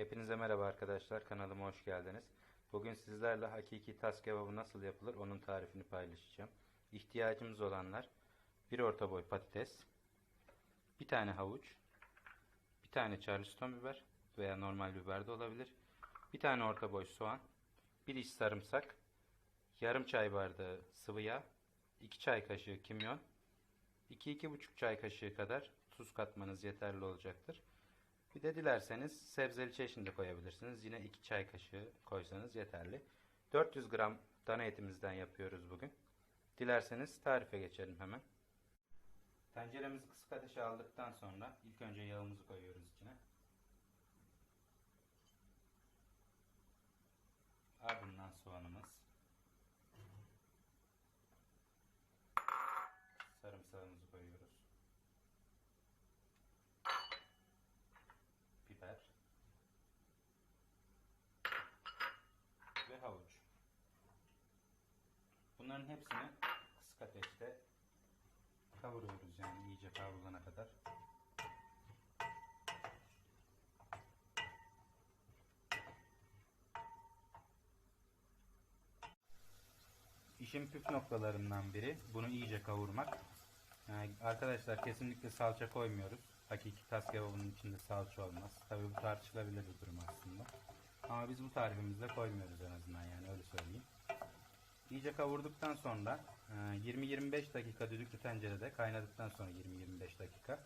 Hepinize merhaba arkadaşlar. Kanalıma hoş geldiniz. Bugün sizlerle hakiki tas kebabı nasıl yapılır onun tarifini paylaşacağım. İhtiyacımız olanlar bir orta boy patates, bir tane havuç, bir tane charleston biber veya normal biber de olabilir. Bir tane orta boy soğan, bir diş sarımsak, yarım çay bardağı sıvı yağ, 2 çay kaşığı kimyon, 2-2,5 çay kaşığı kadar tuz katmanız yeterli olacaktır. Bir de dilerseniz sebzeli çeşni de koyabilirsiniz. Yine 2 çay kaşığı koysanız yeterli. 400 gram dana etimizden yapıyoruz bugün. Dilerseniz tarife geçelim hemen. Tenceremizi kısık ateşe aldıktan sonra ilk önce yağımızı koyuyoruz içine. Ardından soğanımız. Sarımsağımızı koyuyoruz. biber ve havuç. Bunların hepsini kısık ateşte kavuruyoruz yani iyice kavrulana kadar. İşin püf noktalarından biri bunu iyice kavurmak. Yani arkadaşlar kesinlikle salça koymuyoruz. Hakiki tas kebabının içinde salça olmaz. Tabi bu tartışılabilir bir durum aslında. Ama biz bu tarifimizde koymuyoruz en azından yani öyle söyleyeyim. İyice kavurduktan sonra 20-25 dakika düdüklü tencerede kaynadıktan sonra 20-25 dakika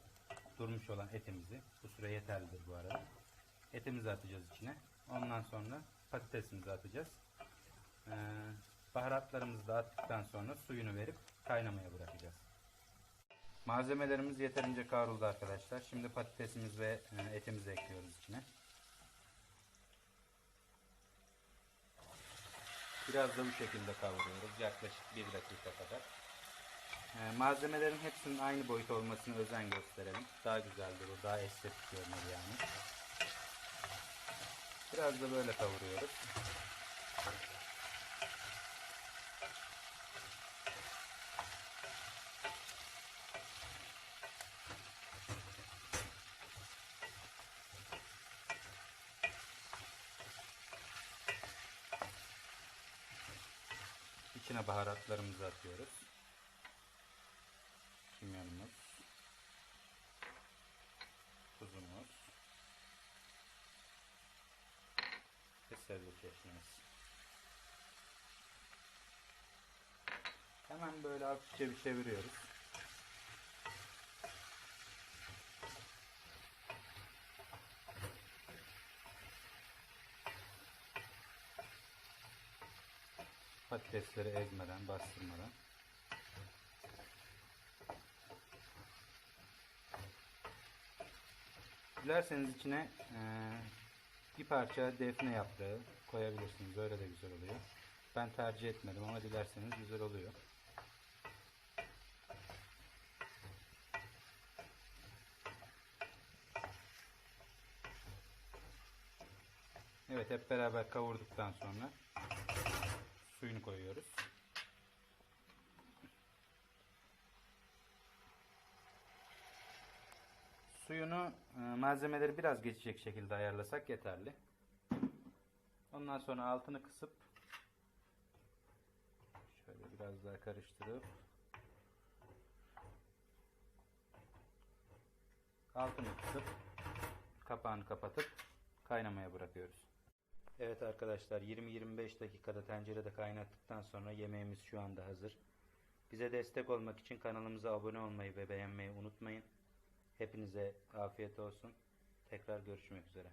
durmuş olan etimizi bu süre yeterlidir bu arada. Etimizi atacağız içine. Ondan sonra patatesimizi atacağız. Baharatlarımızı da attıktan sonra suyunu verip kaynamaya bırakacağız. Malzemelerimiz yeterince kavruldu arkadaşlar. Şimdi patatesimiz ve e, etimizi ekliyoruz içine. Biraz da bu şekilde kavuruyoruz. Yaklaşık 1 dakika kadar. E, malzemelerin hepsinin aynı boyut olmasına özen gösterelim. Daha güzel durur, daha estetik görünür yani. Biraz da böyle kavuruyoruz. İçine baharatlarımızı atıyoruz. Kimyonumuz. Tuzumuz. Ve sebze çeşnimiz. Hemen böyle hafifçe bir çeviriyoruz. Patatesleri ezmeden, bastırmadan. Dilerseniz içine e, bir parça defne yaprağı koyabilirsiniz. Böyle de güzel oluyor. Ben tercih etmedim ama dilerseniz güzel oluyor. Evet hep beraber kavurduktan sonra suyunu koyuyoruz. Suyunu e, malzemeleri biraz geçecek şekilde ayarlasak yeterli. Ondan sonra altını kısıp şöyle biraz daha karıştırıp altını kısıp kapağını kapatıp kaynamaya bırakıyoruz. Evet arkadaşlar 20-25 dakikada tencerede kaynattıktan sonra yemeğimiz şu anda hazır. Bize destek olmak için kanalımıza abone olmayı ve beğenmeyi unutmayın. Hepinize afiyet olsun. Tekrar görüşmek üzere.